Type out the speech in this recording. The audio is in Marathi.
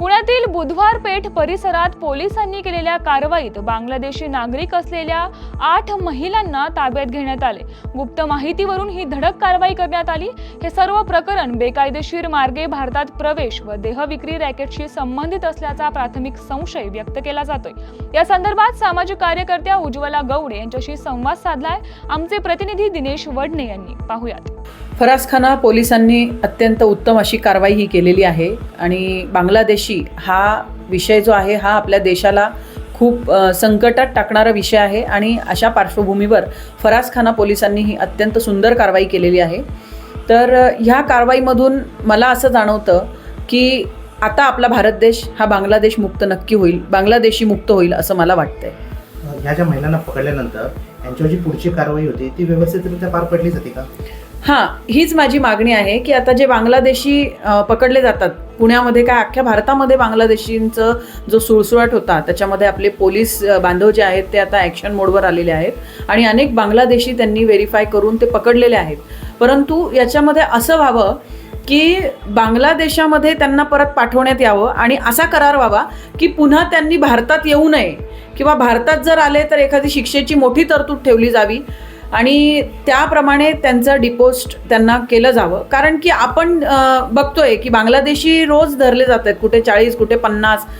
पुण्यातील बुधवार पेठ परिसरात पोलिसांनी केलेल्या कारवाईत बांगलादेशी नागरिक असलेल्या आठ महिलांना ताब्यात घेण्यात आले. गुप्त माहितीवरून ही धडक कारवाई करण्यात आली. हे सर्व प्रकरण बेकायदेशीर मार्गे भारतात प्रवेश व देहविक्री रॅकेटशी संबंधित असल्याचा प्राथमिक संशय व्यक्त केला जातोय. या संदर्भात सामाजिक कार्यकर्त्या उज्ज्वला गवडे यांच्याशी संवाद साधलाय. आमचे प्रतिनिधी दिनेश वडणे यांनी. पाहुयात. फरासखाना पोलिसांनी अत्यंत उत्तम अशी कारवाई ही केलेली आहे आणि बांगलादेश हा विषय जो आहे हा आपल्या देशाला खूप संकटात टाकणारा विषय आहे आणि अशा पार्श्वभूमीवर फरासखाना पोलिसांनी ही अत्यंत सुंदर कारवाई केलेली आहे. तर ह्या कारवाईमधून मला असं जाणवतं की आता आपला भारत देश हा बांगलादेश मुक्त नक्की होईल बांगलादेशी मुक्त होईल असं मला वाटतंय. ह्या ज्या महिलांना पकडल्यानंतर यांच्यावर जी पुढची कारवाई होती ती व्यवस्थितरित्या पार पडली जाते का? हां हीच माझी मागणी आहे की आता जे बांगलादेशी पकडले जातात पुण्यामध्ये काय अख्ख्या भारतामध्ये बांगलादेशींचं जो सुळसुळाट होता त्याच्यामध्ये आपले पोलीस बांधव जे आहेत ते आता ॲक्शन मोडवर आलेले आहेत. आणि अनेक बांगलादेशी त्यांनी व्हेरीफाय करून ते पकडलेले आहेत. परंतु याच्यामध्ये असं व्हावं की बांगलादेशामध्ये त्यांना परत पाठवण्यात यावं आणि असा करार व्हावा की पुन्हा त्यांनी भारतात येऊ नये. किंवा भारतात जर आले तर एखादी शिक्षेची मोठी तरतूद ठेवली जावी. आणि त्याप्रमाणे त्यांचं डिपोस्ट त्यांना केलं जावं. कारण की आपण बघतोय की बांगलादेशी रोज धरले जात आहेत कुठे चाळीस कुठे पन्नास.